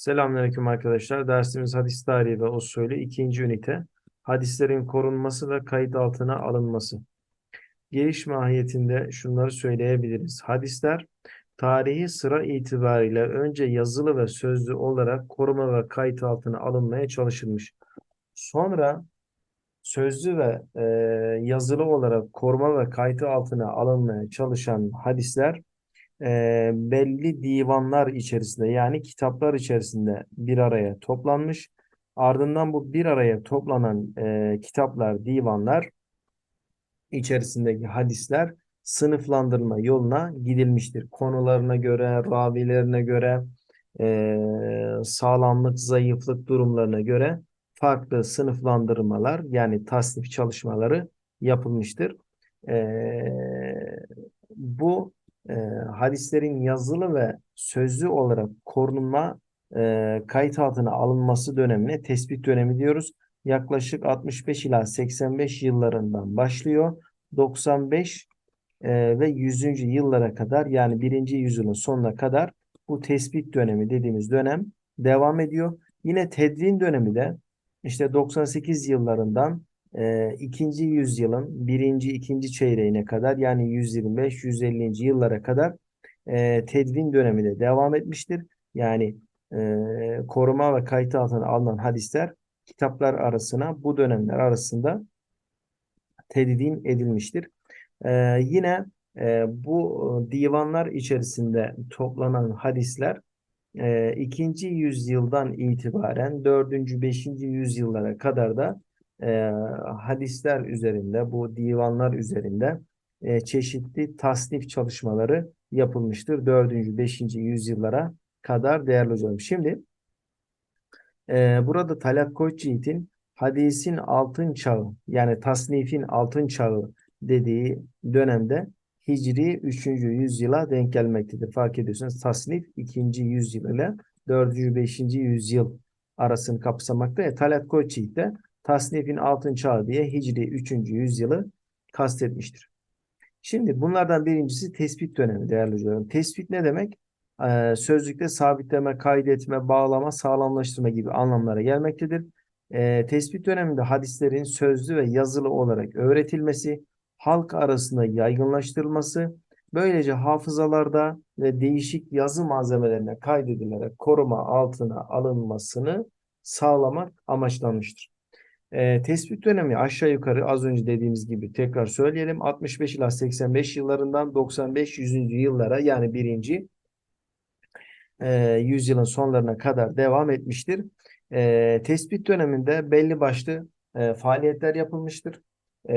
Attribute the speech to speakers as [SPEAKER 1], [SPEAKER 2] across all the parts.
[SPEAKER 1] Selamünaleyküm arkadaşlar. Dersimiz hadis tarihi ve usulü ikinci ünite. Hadislerin korunması ve kayıt altına alınması. Giriş mahiyetinde şunları söyleyebiliriz. Hadisler tarihi sıra itibariyle önce yazılı ve sözlü olarak koruma ve kayıt altına alınmaya çalışılmış. Sonra sözlü ve e, yazılı olarak koruma ve kayıt altına alınmaya çalışan hadisler e, belli divanlar içerisinde yani kitaplar içerisinde bir araya toplanmış. Ardından bu bir araya toplanan e, kitaplar, divanlar içerisindeki hadisler sınıflandırma yoluna gidilmiştir. Konularına göre, ravilerine göre, e, sağlamlık, zayıflık durumlarına göre farklı sınıflandırmalar yani tasnif çalışmaları yapılmıştır. E, bu e, hadislerin yazılı ve sözlü olarak korunma e, kayıt altına alınması dönemine tespit dönemi diyoruz. Yaklaşık 65 ila 85 yıllarından başlıyor. 95 e, ve 100. yıllara kadar yani 1. yüzyılın sonuna kadar bu tespit dönemi dediğimiz dönem devam ediyor. Yine tedvin dönemi de işte 98 yıllarından e, ikinci yüzyılın birinci, ikinci çeyreğine kadar yani 125-150. yıllara kadar e, tedvin dönemi de devam etmiştir. Yani e, koruma ve kayıt altına alınan hadisler kitaplar arasına bu dönemler arasında tedvin edilmiştir. E, yine e, bu divanlar içerisinde toplanan hadisler e, ikinci yüzyıldan itibaren dördüncü, beşinci yüzyıllara kadar da e, hadisler üzerinde, bu divanlar üzerinde e, çeşitli tasnif çalışmaları yapılmıştır. 4. 5. yüzyıllara kadar değerli hocam. Şimdi e, burada Talat Koçyiğit'in hadisin altın çağı yani tasnifin altın çağı dediği dönemde Hicri 3. yüzyıla denk gelmektedir. Fark ediyorsunuz tasnif 2. yüzyıl ile 4. 5. yüzyıl arasını kapsamakta. E, Talat Koçyiğit de tasnifin altın çağı diye Hicri 3. yüzyılı kastetmiştir. Şimdi bunlardan birincisi tespit dönemi değerli hocam. Tespit ne demek? Ee, sözlükte sabitleme, kaydetme, bağlama, sağlamlaştırma gibi anlamlara gelmektedir. Ee, tespit döneminde hadislerin sözlü ve yazılı olarak öğretilmesi, halk arasında yaygınlaştırılması, böylece hafızalarda ve değişik yazı malzemelerine kaydedilerek koruma altına alınmasını sağlamak amaçlanmıştır. E, tespit dönemi aşağı yukarı az önce dediğimiz gibi tekrar söyleyelim. 65 ila 85 yıllarından 95-100. yıllara yani birinci e, yüzyılın sonlarına kadar devam etmiştir. E, tespit döneminde belli başlı e, faaliyetler yapılmıştır e,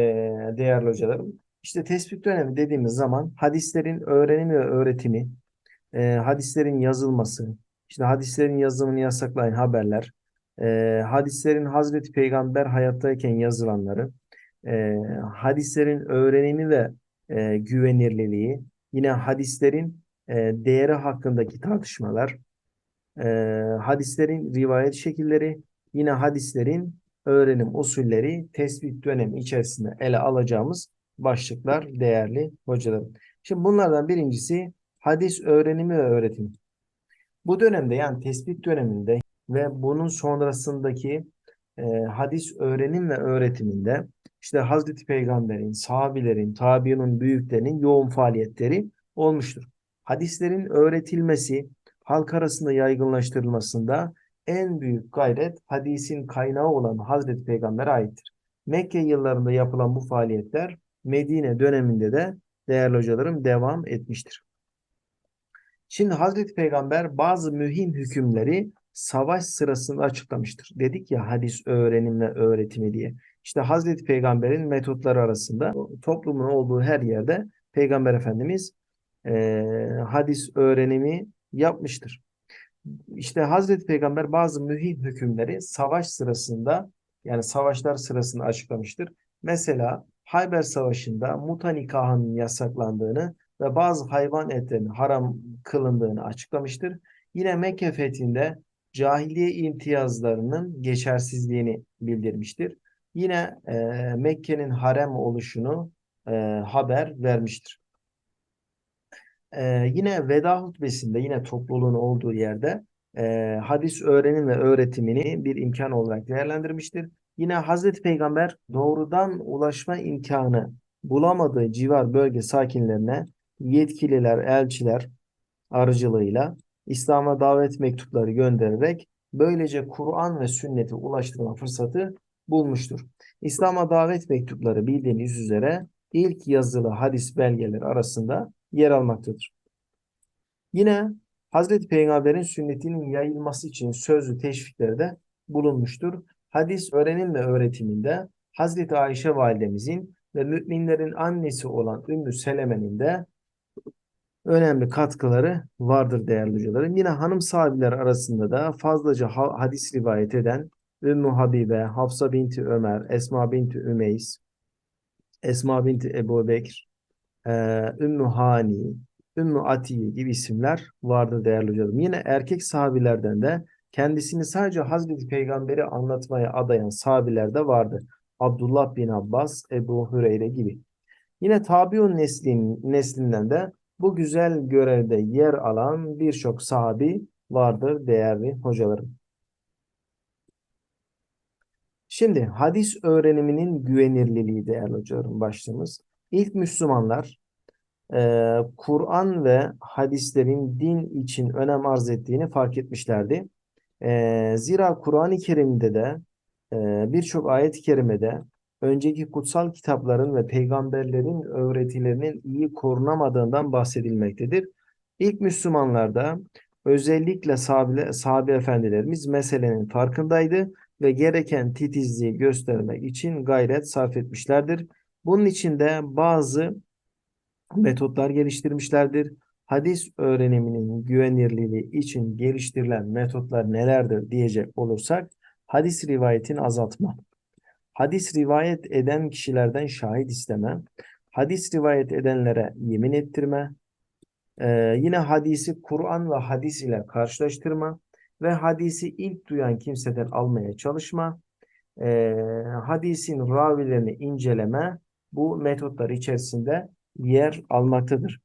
[SPEAKER 1] değerli hocalarım. İşte tespit dönemi dediğimiz zaman hadislerin öğrenimi ve öğretimi, e, hadislerin yazılması, işte hadislerin yazımını yasaklayan haberler, e, hadislerin Hazreti Peygamber hayattayken yazılanları, e, hadislerin öğrenimi ve e, güvenirliliği, yine hadislerin e, değeri hakkındaki tartışmalar, e, hadislerin rivayet şekilleri, yine hadislerin öğrenim usulleri tespit dönemi içerisinde ele alacağımız başlıklar değerli hocalarım. Şimdi bunlardan birincisi hadis öğrenimi ve öğretimi. Bu dönemde yani tespit döneminde ve bunun sonrasındaki e, hadis öğrenim ve öğretiminde işte Hazreti Peygamber'in, sahabilerin, tabiinin, büyüklerinin yoğun faaliyetleri olmuştur. Hadislerin öğretilmesi, halk arasında yaygınlaştırılmasında en büyük gayret hadisin kaynağı olan Hazreti Peygamber'e aittir. Mekke yıllarında yapılan bu faaliyetler Medine döneminde de değerli hocalarım devam etmiştir. Şimdi Hazreti Peygamber bazı mühim hükümleri savaş sırasında açıklamıştır. Dedik ya hadis öğrenim ve öğretimi diye. İşte Hazreti Peygamber'in metotları arasında toplumun olduğu her yerde Peygamber Efendimiz e, hadis öğrenimi yapmıştır. İşte Hazreti Peygamber bazı mühim hükümleri savaş sırasında yani savaşlar sırasında açıklamıştır. Mesela Hayber Savaşı'nda muta nikahının yasaklandığını ve bazı hayvan etlerinin haram kılındığını açıklamıştır. Yine Mekke fethinde cahiliye imtiyazlarının geçersizliğini bildirmiştir. Yine e, Mekke'nin harem oluşunu e, haber vermiştir. E, yine veda hutbesinde yine topluluğun olduğu yerde e, hadis öğrenim ve öğretimini bir imkan olarak değerlendirmiştir. Yine Hazreti Peygamber doğrudan ulaşma imkanı bulamadığı civar bölge sakinlerine yetkililer, elçiler aracılığıyla İslam'a davet mektupları göndererek böylece Kur'an ve sünneti ulaştırma fırsatı bulmuştur. İslam'a davet mektupları bildiğiniz üzere ilk yazılı hadis belgeleri arasında yer almaktadır. Yine Hazreti Peygamber'in sünnetinin yayılması için sözlü teşvikleri de bulunmuştur. Hadis öğrenim ve öğretiminde Hazreti Ayşe validemizin ve müminlerin annesi olan Ümmü Seleme'nin de önemli katkıları vardır değerli hocalarım. Yine hanım sahabiler arasında da fazlaca hadis rivayet eden Ümmü Habibe, Hafsa binti Ömer, Esma binti Ümeys, Esma binti Ebu Bekir, e, Ümmü Hani, Ümmü Atiye gibi isimler vardır değerli hocalarım. Yine erkek sahabilerden de kendisini sadece Hazreti Peygamber'i anlatmaya adayan sahabiler de vardı. Abdullah bin Abbas, Ebu Hüreyre gibi. Yine tabiun neslin, neslinden de bu güzel görevde yer alan birçok sahabi vardır değerli hocalarım. Şimdi hadis öğreniminin güvenirliliği değerli hocalarım başlığımız. İlk Müslümanlar e, Kur'an ve hadislerin din için önem arz ettiğini fark etmişlerdi. E, zira Kur'an-ı Kerim'de de e, birçok ayet-i kerimede önceki kutsal kitapların ve peygamberlerin öğretilerinin iyi korunamadığından bahsedilmektedir. İlk Müslümanlarda özellikle sahabe, sahabe efendilerimiz meselenin farkındaydı ve gereken titizliği göstermek için gayret sarf etmişlerdir. Bunun için de bazı metotlar geliştirmişlerdir. Hadis öğreniminin güvenirliliği için geliştirilen metotlar nelerdir diyecek olursak hadis rivayetin azaltma, hadis rivayet eden kişilerden şahit isteme, hadis rivayet edenlere yemin ettirme, ee, yine hadisi Kur'an ve hadis ile karşılaştırma ve hadisi ilk duyan kimseden almaya çalışma, e, hadisin ravilerini inceleme bu metotlar içerisinde yer almaktadır.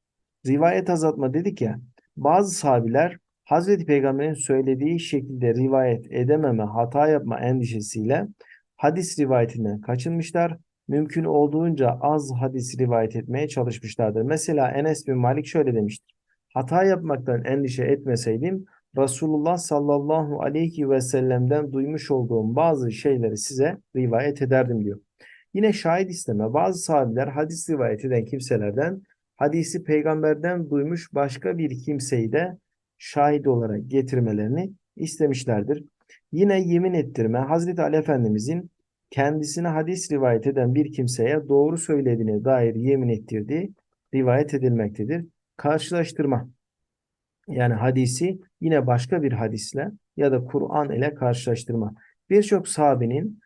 [SPEAKER 1] Rivayet azaltma dedik ya, bazı sahabiler Hazreti Peygamber'in söylediği şekilde rivayet edememe, hata yapma endişesiyle hadis rivayetinden kaçınmışlar. Mümkün olduğunca az hadis rivayet etmeye çalışmışlardır. Mesela Enes bin Malik şöyle demiştir. Hata yapmaktan endişe etmeseydim Resulullah sallallahu aleyhi ve sellem'den duymuş olduğum bazı şeyleri size rivayet ederdim diyor. Yine şahit isteme. Bazı sahabeler hadis rivayet eden kimselerden hadisi peygamberden duymuş başka bir kimseyi de şahit olarak getirmelerini istemişlerdir. Yine yemin ettirme Hazreti Ali Efendimizin kendisine hadis rivayet eden bir kimseye doğru söylediğine dair yemin ettirdiği rivayet edilmektedir. Karşılaştırma yani hadisi yine başka bir hadisle ya da Kur'an ile karşılaştırma. Birçok sahabenin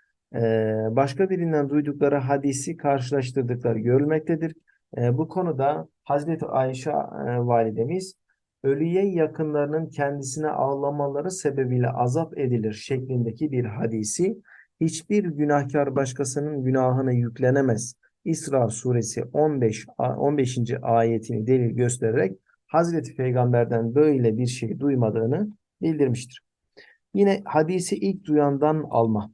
[SPEAKER 1] başka birinden duydukları hadisi karşılaştırdıkları görülmektedir. Bu konuda Hazreti Ayşe validemiz ölüye yakınlarının kendisine ağlamaları sebebiyle azap edilir şeklindeki bir hadisi hiçbir günahkar başkasının günahına yüklenemez. İsra suresi 15 15. ayetini delil göstererek Hazreti Peygamber'den böyle bir şey duymadığını bildirmiştir. Yine hadisi ilk duyandan alma.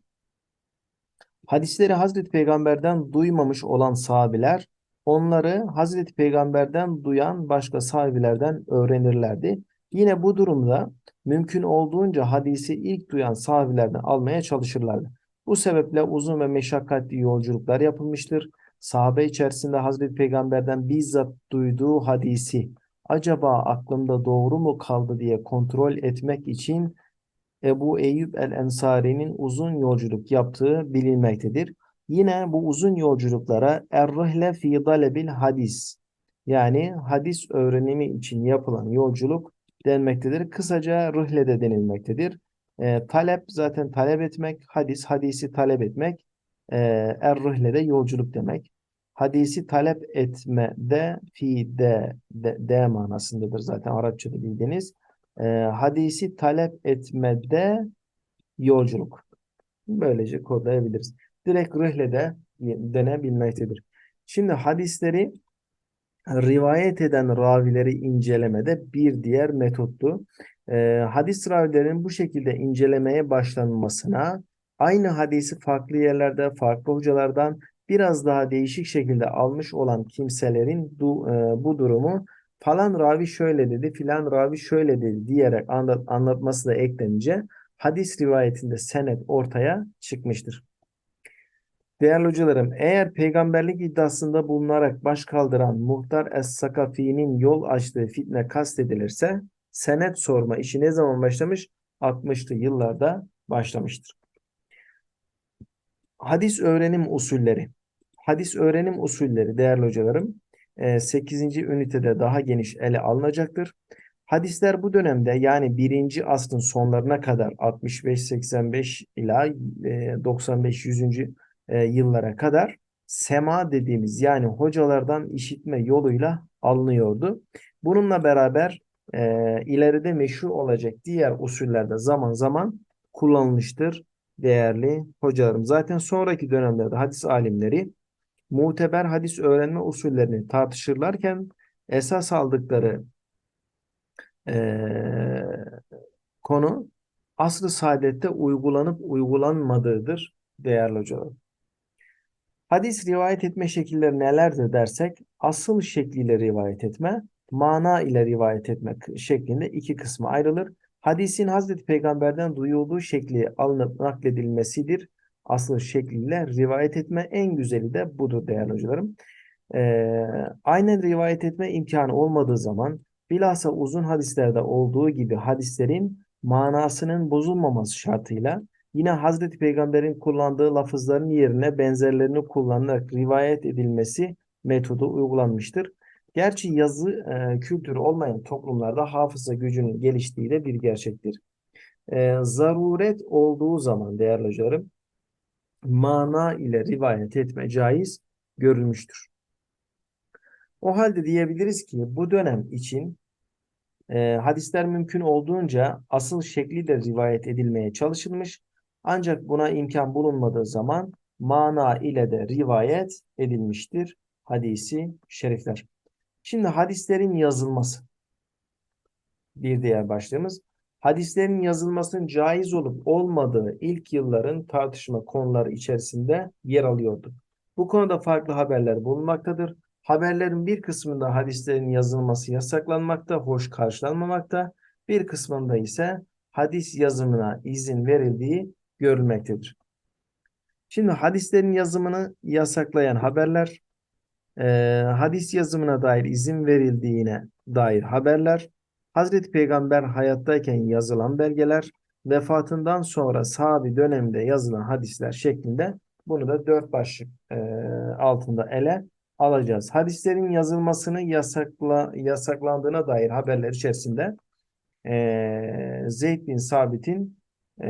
[SPEAKER 1] Hadisleri Hazreti Peygamber'den duymamış olan sahabiler onları Hazreti Peygamber'den duyan başka sahabilerden öğrenirlerdi. Yine bu durumda mümkün olduğunca hadisi ilk duyan sahabilerden almaya çalışırlardı. Bu sebeple uzun ve meşakkatli yolculuklar yapılmıştır. Sahabe içerisinde Hazreti Peygamber'den bizzat duyduğu hadisi acaba aklımda doğru mu kaldı diye kontrol etmek için Ebu Eyyub el-Ensari'nin uzun yolculuk yaptığı bilinmektedir. Yine bu uzun yolculuklara er-rihle fi talebil hadis yani hadis öğrenimi için yapılan yolculuk denmektedir. Kısaca rıhle de denilmektedir. E, talep zaten talep etmek, hadis hadisi talep etmek, e, er-rihle de yolculuk demek. Hadisi talep etme de fi de, de, de manasındadır zaten Arapçada bildiğiniz. E, hadisi talep etmede yolculuk. Böylece kodlayabiliriz. Direkt rıhle de denebilmektedir. Şimdi hadisleri rivayet eden ravileri incelemede bir diğer metottu. Ee, hadis ravilerinin bu şekilde incelemeye başlanmasına aynı hadisi farklı yerlerde, farklı hocalardan biraz daha değişik şekilde almış olan kimselerin du- e, bu durumu falan ravi şöyle dedi, filan ravi şöyle dedi diyerek anlat, anlatması da eklenince hadis rivayetinde senet ortaya çıkmıştır. Değerli hocalarım, eğer peygamberlik iddiasında bulunarak baş kaldıran Muhtar Es-Sakafi'nin yol açtığı fitne kastedilirse, senet sorma işi ne zaman başlamış? 60'lı yıllarda başlamıştır. Hadis öğrenim usulleri. Hadis öğrenim usulleri değerli hocalarım 8. ünitede daha geniş ele alınacaktır. Hadisler bu dönemde yani 1. asrın sonlarına kadar 65-85 ila 95-100. E, yıllara kadar sema dediğimiz yani hocalardan işitme yoluyla alınıyordu. Bununla beraber e, ileride meşru olacak diğer usullerde zaman zaman kullanılmıştır değerli hocalarım. Zaten sonraki dönemlerde hadis alimleri muteber hadis öğrenme usullerini tartışırlarken esas aldıkları eee, konu asr-ı saadette uygulanıp uygulanmadığıdır değerli hocalarım. Hadis rivayet etme şekilleri nelerdir dersek asıl şekliyle rivayet etme, mana ile rivayet etmek şeklinde iki kısma ayrılır. Hadisin Hazreti Peygamber'den duyulduğu şekli alınıp nakledilmesidir. Asıl şekliyle rivayet etme en güzeli de budur değerli hocalarım. Ee, aynen rivayet etme imkanı olmadığı zaman bilhassa uzun hadislerde olduğu gibi hadislerin manasının bozulmaması şartıyla yine Hazreti Peygamber'in kullandığı lafızların yerine benzerlerini kullanarak rivayet edilmesi metodu uygulanmıştır. Gerçi yazı e, kültürü olmayan toplumlarda hafıza gücünün geliştiği de bir gerçektir. E, zaruret olduğu zaman değerli hocalarım mana ile rivayet etme caiz görülmüştür. O halde diyebiliriz ki bu dönem için e, hadisler mümkün olduğunca asıl şekliyle rivayet edilmeye çalışılmış. Ancak buna imkan bulunmadığı zaman mana ile de rivayet edilmiştir hadisi şerifler. Şimdi hadislerin yazılması. Bir diğer başlığımız. Hadislerin yazılmasının caiz olup olmadığı ilk yılların tartışma konuları içerisinde yer alıyordu. Bu konuda farklı haberler bulunmaktadır. Haberlerin bir kısmında hadislerin yazılması yasaklanmakta, hoş karşılanmamakta. Bir kısmında ise hadis yazımına izin verildiği görülmektedir. Şimdi hadislerin yazımını yasaklayan haberler, e, hadis yazımına dair izin verildiğine dair haberler, Hazreti Peygamber hayattayken yazılan belgeler, vefatından sonra sahabi döneminde yazılan hadisler şeklinde bunu da dört başlık e, altında ele alacağız. Hadislerin yazılmasını yasakla, yasaklandığına dair haberler içerisinde e, Zeyd bin Sabit'in e,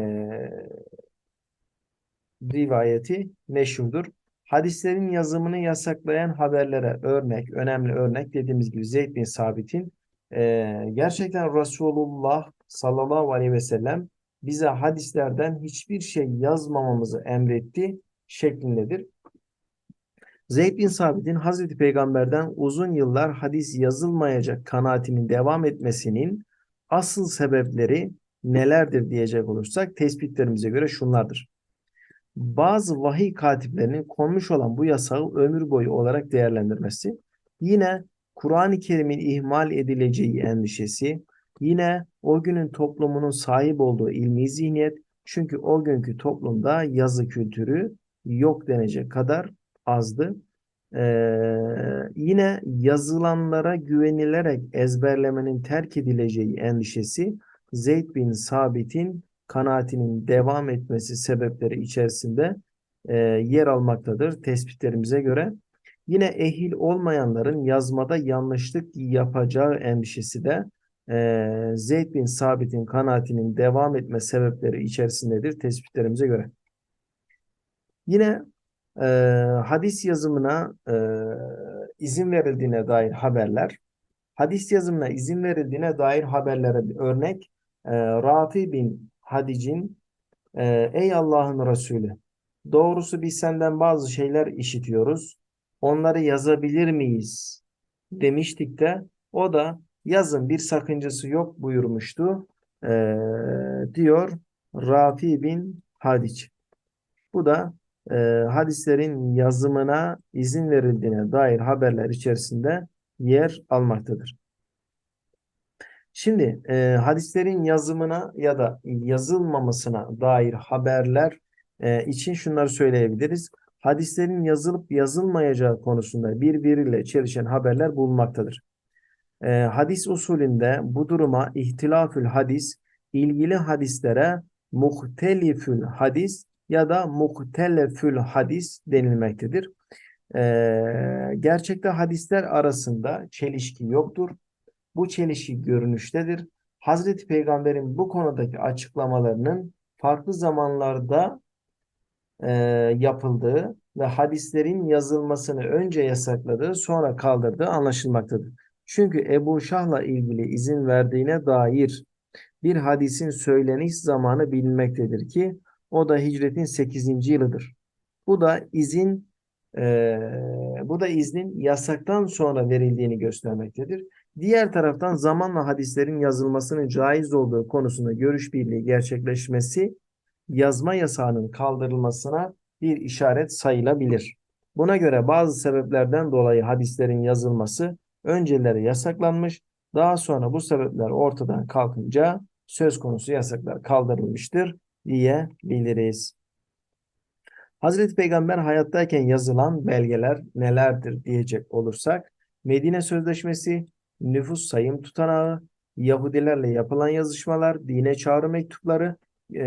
[SPEAKER 1] rivayeti meşhurdur. Hadislerin yazımını yasaklayan haberlere örnek, önemli örnek dediğimiz gibi Zeyd bin Sabit'in e, gerçekten Resulullah sallallahu aleyhi ve sellem bize hadislerden hiçbir şey yazmamamızı emretti şeklindedir. Zeyd bin Sabit'in Hazreti Peygamber'den uzun yıllar hadis yazılmayacak kanaatinin devam etmesinin asıl sebepleri nelerdir diyecek olursak tespitlerimize göre şunlardır. Bazı vahiy katiplerinin konmuş olan bu yasağı ömür boyu olarak değerlendirmesi, yine Kur'an-ı Kerim'in ihmal edileceği endişesi, yine o günün toplumunun sahip olduğu ilmi zihniyet, çünkü o günkü toplumda yazı kültürü yok denecek kadar azdı. Ee, yine yazılanlara güvenilerek ezberlemenin terk edileceği endişesi Zeyd bin Sabit'in kanaatinin devam etmesi sebepleri içerisinde e, yer almaktadır tespitlerimize göre. Yine ehil olmayanların yazmada yanlışlık yapacağı endişesi de e, Zeyd bin Sabit'in kanaatinin devam etme sebepleri içerisindedir tespitlerimize göre. Yine e, hadis yazımına e, izin verildiğine dair haberler, hadis yazımına izin verildiğine dair haberlere bir örnek, e, Rafi bin Hadic'in e, Ey Allah'ın Resulü, doğrusu biz senden bazı şeyler işitiyoruz, onları yazabilir miyiz demiştik de o da yazın bir sakıncası yok buyurmuştu. Ee, diyor Rafi bin Hadic. Bu da e, hadislerin yazımına izin verildiğine dair haberler içerisinde yer almaktadır. Şimdi e, hadislerin yazımına ya da yazılmamasına dair haberler e, için şunları söyleyebiliriz. Hadislerin yazılıp yazılmayacağı konusunda birbiriyle çelişen haberler bulunmaktadır. E, hadis usulünde bu duruma ihtilafül hadis, ilgili hadislere muhtelifül hadis ya da muhtelefül hadis denilmektedir. E, gerçekte hadisler arasında çelişki yoktur. Bu çelişki görünüştedir. Hazreti Peygamber'in bu konudaki açıklamalarının farklı zamanlarda e, yapıldığı ve hadislerin yazılmasını önce yasakladığı sonra kaldırdığı anlaşılmaktadır. Çünkü Ebu Şah'la ilgili izin verdiğine dair bir hadisin söyleniş zamanı bilinmektedir ki o da hicretin 8. yılıdır. Bu da izin e, bu da iznin yasaktan sonra verildiğini göstermektedir. Diğer taraftan zamanla hadislerin yazılmasının caiz olduğu konusunda görüş birliği gerçekleşmesi yazma yasağının kaldırılmasına bir işaret sayılabilir. Buna göre bazı sebeplerden dolayı hadislerin yazılması önceleri yasaklanmış, daha sonra bu sebepler ortadan kalkınca söz konusu yasaklar kaldırılmıştır diyebiliriz. Hazreti Peygamber hayattayken yazılan belgeler nelerdir diyecek olursak, Medine Sözleşmesi, nüfus sayım tutanağı, Yahudilerle yapılan yazışmalar, dine çağrı mektupları, e,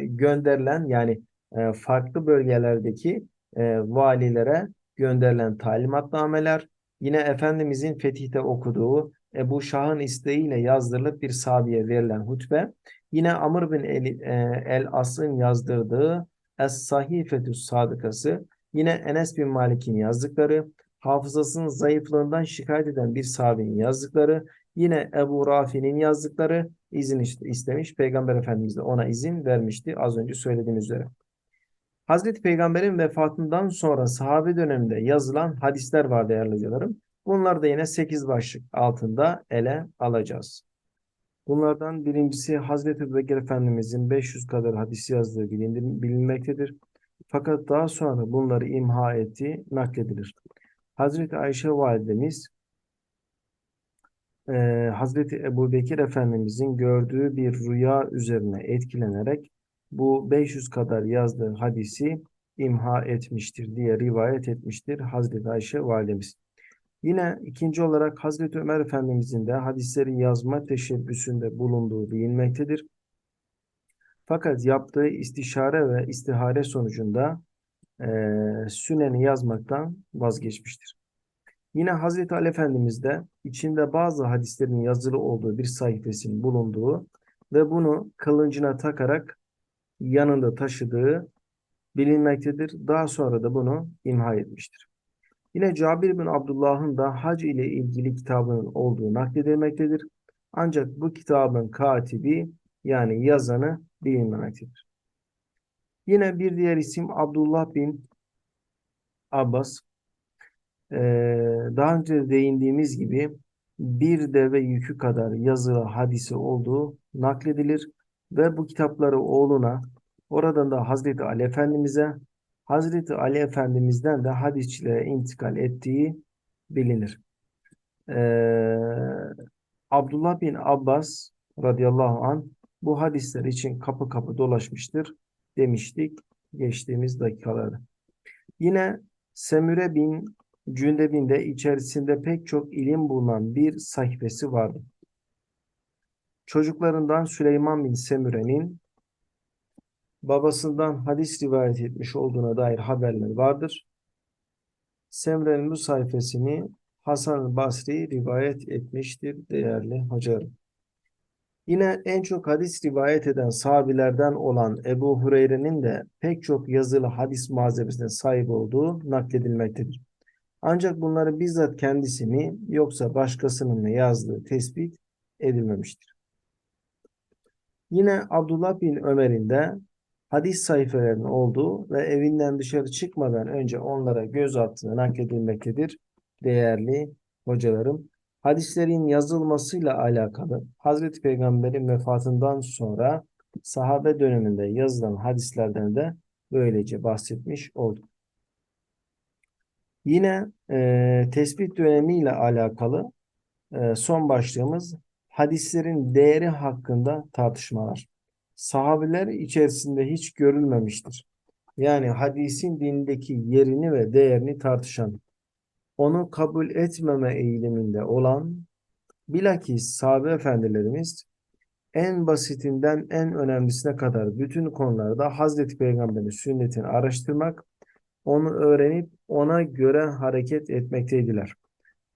[SPEAKER 1] gönderilen yani e, farklı bölgelerdeki e, valilere gönderilen talimatnameler, yine Efendimizin fetihte okuduğu Ebu Şah'ın isteğiyle yazdırılıp bir sahabeye verilen hutbe, yine Amr bin El, e, El As'ın yazdırdığı Es-Sahifetü Sadıkası, yine Enes bin Malik'in yazdıkları, hafızasının zayıflığından şikayet eden bir sahabenin yazdıkları, yine Ebu Rafi'nin yazdıkları izin istemiş. Peygamber Efendimiz de ona izin vermişti az önce söylediğim üzere. Hazreti Peygamber'in vefatından sonra sahabe döneminde yazılan hadisler var değerli hocalarım. Bunları da yine 8 başlık altında ele alacağız. Bunlardan birincisi Hazreti Ebubekir Efendimizin 500 kadar hadis yazdığı bilinmektedir. Fakat daha sonra bunları imha ettiği nakledilir. Hazreti Ayşe validemiz e, Hazreti Ebu Bekir Efendimizin gördüğü bir rüya üzerine etkilenerek bu 500 kadar yazdığı hadisi imha etmiştir diye rivayet etmiştir Hazreti Ayşe validemiz. Yine ikinci olarak Hazreti Ömer Efendimizin de hadisleri yazma teşebbüsünde bulunduğu bilinmektedir. Fakat yaptığı istişare ve istihare sonucunda e, Sünen'i yazmaktan vazgeçmiştir. Yine Hazreti Ali Efendimiz de içinde bazı hadislerin yazılı olduğu bir sayfasının bulunduğu ve bunu kılıncına takarak yanında taşıdığı bilinmektedir. Daha sonra da bunu imha etmiştir. Yine Cabir bin Abdullah'ın da hac ile ilgili kitabının olduğu nakledilmektedir. Ancak bu kitabın katibi yani yazanı bilinmemektedir. Yine bir diğer isim Abdullah bin Abbas. Ee, daha önce değindiğimiz gibi bir deve yükü kadar yazılı hadisi olduğu nakledilir ve bu kitapları oğluna oradan da Hazreti Ali Efendimiz'e Hazreti Ali Efendimiz'den de hadisçilere intikal ettiği bilinir. Ee, Abdullah bin Abbas radıyallahu an bu hadisler için kapı kapı dolaşmıştır demiştik geçtiğimiz dakikalarda. Yine Semüre bin Cündeb'in de içerisinde pek çok ilim bulunan bir sayfası vardı. Çocuklarından Süleyman bin Semüre'nin babasından hadis rivayet etmiş olduğuna dair haberler vardır. Semre'nin bu sayfasını Hasan Basri rivayet etmiştir değerli hocalarım. Yine en çok hadis rivayet eden sahabilerden olan Ebu Hureyre'nin de pek çok yazılı hadis malzemesine sahip olduğu nakledilmektedir. Ancak bunları bizzat kendisi mi yoksa başkasının mı yazdığı tespit edilmemiştir. Yine Abdullah bin Ömer'in de hadis sayfalarının olduğu ve evinden dışarı çıkmadan önce onlara göz attığı nakledilmektedir değerli hocalarım. Hadislerin yazılmasıyla alakalı Hazreti Peygamber'in vefatından sonra sahabe döneminde yazılan hadislerden de böylece bahsetmiş olduk. Yine e, tespit dönemiyle alakalı e, son başlığımız hadislerin değeri hakkında tartışmalar. Sahabeler içerisinde hiç görülmemiştir. Yani hadisin dindeki yerini ve değerini tartışan, onu kabul etmeme eğiliminde olan, bilakis sahabe efendilerimiz en basitinden en önemlisine kadar bütün konularda Hazreti Peygamber'in sünnetini araştırmak, onu öğrenip ona göre hareket etmekteydiler.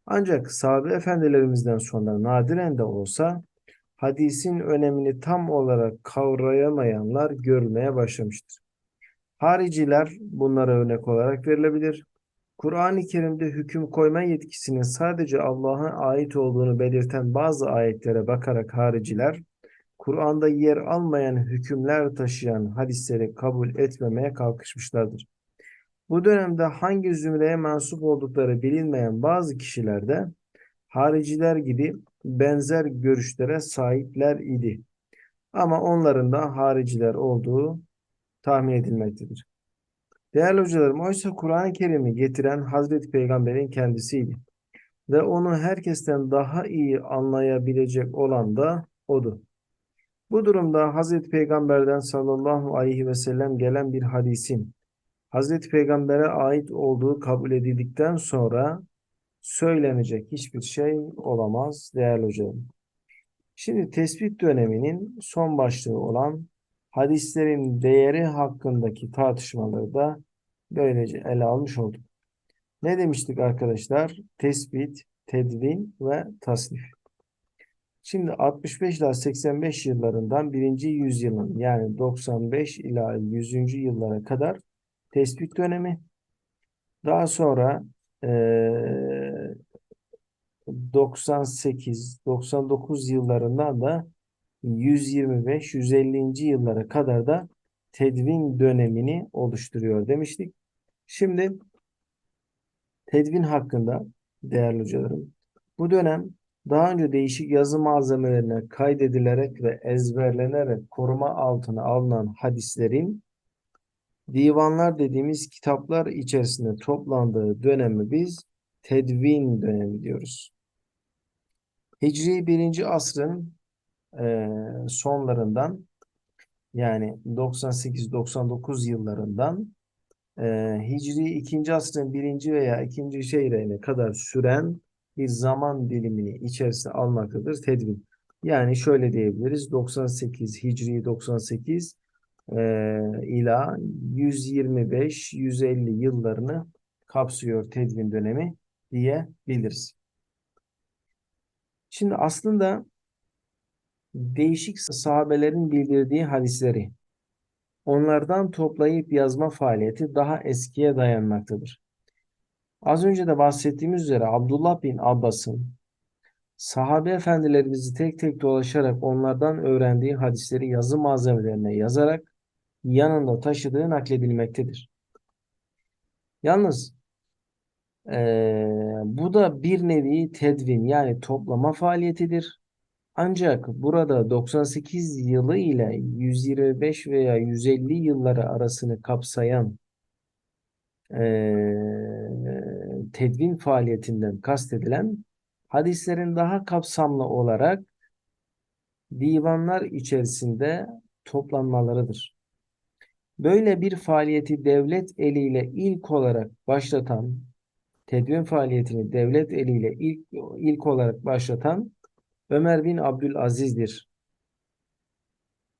[SPEAKER 1] Ancak sahabe efendilerimizden sonra nadiren de olsa hadisin önemini tam olarak kavrayamayanlar görülmeye başlamıştır. Hariciler bunlara örnek olarak verilebilir. Kur'an-ı Kerim'de hüküm koyma yetkisinin sadece Allah'a ait olduğunu belirten bazı ayetlere bakarak hariciler, Kur'an'da yer almayan hükümler taşıyan hadisleri kabul etmemeye kalkışmışlardır. Bu dönemde hangi zümreye mensup oldukları bilinmeyen bazı kişiler de hariciler gibi benzer görüşlere sahipler idi. Ama onların da hariciler olduğu tahmin edilmektedir. Değerli hocalarım, oysa Kur'an-ı Kerim'i getiren Hazreti Peygamber'in kendisiydi. Ve onu herkesten daha iyi anlayabilecek olan da odu. Bu durumda Hazreti Peygamber'den sallallahu aleyhi ve sellem gelen bir hadisin Hazreti Peygamber'e ait olduğu kabul edildikten sonra söylenecek hiçbir şey olamaz değerli hocam. Şimdi tespit döneminin son başlığı olan hadislerin değeri hakkındaki tartışmaları da böylece ele almış olduk. Ne demiştik arkadaşlar? Tespit, tedvin ve tasnif. Şimdi 65 ila 85 yıllarından birinci yüzyılın yani 95 ila 100. yıllara kadar tespit dönemi. Daha sonra e, 98-99 yıllarından da 125-150. yıllara kadar da tedvin dönemini oluşturuyor demiştik. Şimdi tedvin hakkında değerli hocalarım bu dönem daha önce değişik yazı malzemelerine kaydedilerek ve ezberlenerek koruma altına alınan hadislerin divanlar dediğimiz kitaplar içerisinde toplandığı dönemi biz tedvin dönemi diyoruz. Hicri 1. asrın e, sonlarından yani 98-99 yıllarından e, Hicri 2. asrın 1. veya 2. çeyreğine kadar süren bir zaman dilimini içerisine almaktadır tedvin. Yani şöyle diyebiliriz 98 Hicri 98 e, ila 125-150 yıllarını kapsıyor tedvin dönemi diyebiliriz. Şimdi aslında değişik sahabelerin bildirdiği hadisleri onlardan toplayıp yazma faaliyeti daha eskiye dayanmaktadır. Az önce de bahsettiğimiz üzere Abdullah bin Abbas'ın sahabe efendilerimizi tek tek dolaşarak onlardan öğrendiği hadisleri yazı malzemelerine yazarak yanında taşıdığı nakledilmektedir. Yalnız e, bu da bir nevi tedvin yani toplama faaliyetidir. Ancak burada 98 yılı ile 125 veya 150 yılları arasını kapsayan e, tedvin faaliyetinden kastedilen hadislerin daha kapsamlı olarak divanlar içerisinde toplanmalarıdır. Böyle bir faaliyeti devlet eliyle ilk olarak başlatan, tedvin faaliyetini devlet eliyle ilk, ilk olarak başlatan Ömer bin Abdülaziz'dir.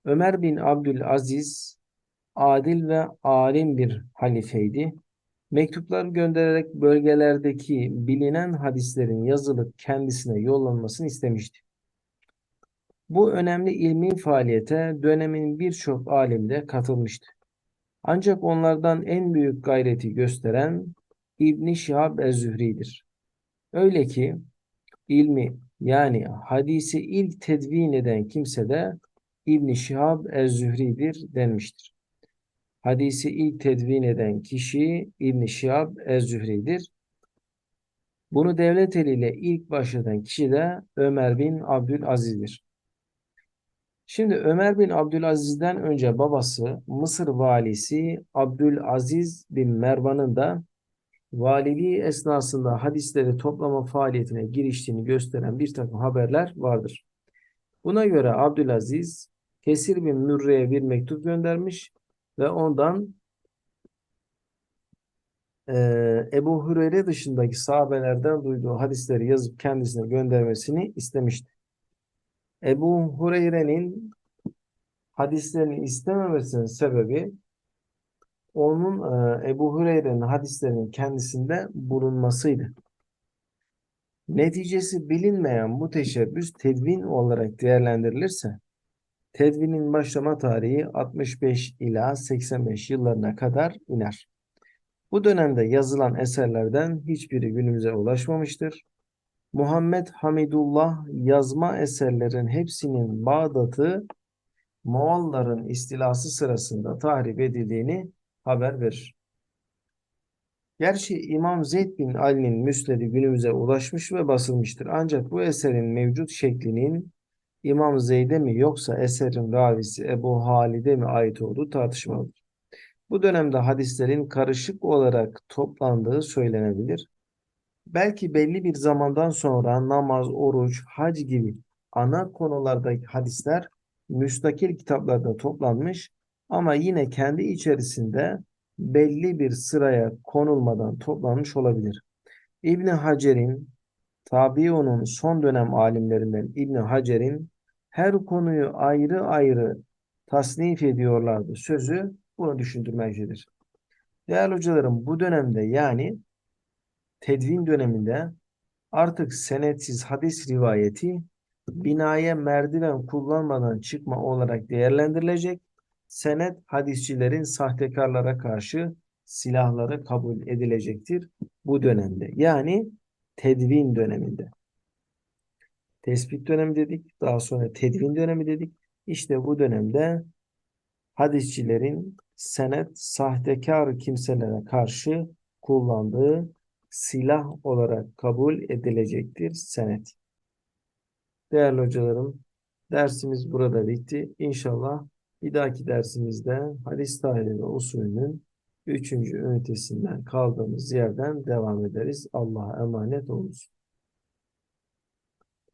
[SPEAKER 1] Ömer bin Abdülaziz adil ve alim bir halifeydi. Mektuplar göndererek bölgelerdeki bilinen hadislerin yazılıp kendisine yollanmasını istemişti. Bu önemli ilmi faaliyete dönemin birçok alim de katılmıştı. Ancak onlardan en büyük gayreti gösteren İbn Şihab ez-Zühri'dir. Öyle ki ilmi yani hadisi ilk tedvin eden kimse de İbn Şihab ez-Zühri'dir denmiştir. Hadisi ilk tedvin eden kişi İbn Şihab ez-Zühri'dir. Bunu devlet eliyle ilk başlatan kişi de Ömer bin Abdülaziz'dir. Şimdi Ömer bin Abdülaziz'den önce babası Mısır valisi Abdülaziz bin Mervan'ın da valiliği esnasında hadisleri toplama faaliyetine giriştiğini gösteren bir takım haberler vardır. Buna göre Abdülaziz Kesir bin Mürre'ye bir mektup göndermiş ve ondan eee, Ebu Hureyre dışındaki sahabelerden duyduğu hadisleri yazıp kendisine göndermesini istemişti. Ebu Hureyre'nin hadislerini istememesinin sebebi onun eee, Ebu Hureyre'nin hadislerinin kendisinde bulunmasıydı. Neticesi bilinmeyen bu teşebbüs tedvin olarak değerlendirilirse tedvinin başlama tarihi 65 ila 85 yıllarına kadar iner. Bu dönemde yazılan eserlerden hiçbiri günümüze ulaşmamıştır. Muhammed Hamidullah yazma eserlerin hepsinin Bağdat'ı Moğolların istilası sırasında tahrip edildiğini haber verir. Gerçi İmam Zeyd bin Ali'nin müsnedi günümüze ulaşmış ve basılmıştır. Ancak bu eserin mevcut şeklinin İmam Zeyd'e mi yoksa eserin ravisi Ebu Halid'e mi ait olduğu tartışmalıdır. Bu dönemde hadislerin karışık olarak toplandığı söylenebilir. Belki belli bir zamandan sonra namaz, oruç, hac gibi ana konulardaki hadisler müstakil kitaplarda toplanmış ama yine kendi içerisinde belli bir sıraya konulmadan toplanmış olabilir. İbni Hacer'in Tabiunun son dönem alimlerinden İbni Hacer'in her konuyu ayrı ayrı tasnif ediyorlardı sözü bunu düşündürmektedir. Değerli hocalarım bu dönemde yani tedvin döneminde artık senetsiz hadis rivayeti binaya merdiven kullanmadan çıkma olarak değerlendirilecek. Senet hadisçilerin sahtekarlara karşı silahları kabul edilecektir bu dönemde. Yani tedvin döneminde. Tespit dönemi dedik. Daha sonra tedvin dönemi dedik. İşte bu dönemde hadisçilerin senet sahtekar kimselere karşı kullandığı silah olarak kabul edilecektir senet. Değerli hocalarım, dersimiz burada bitti. İnşallah bir dahaki dersimizde hadis tarihi ve usulünün 3. ünitesinden kaldığımız yerden devam ederiz. Allah'a emanet olunuz.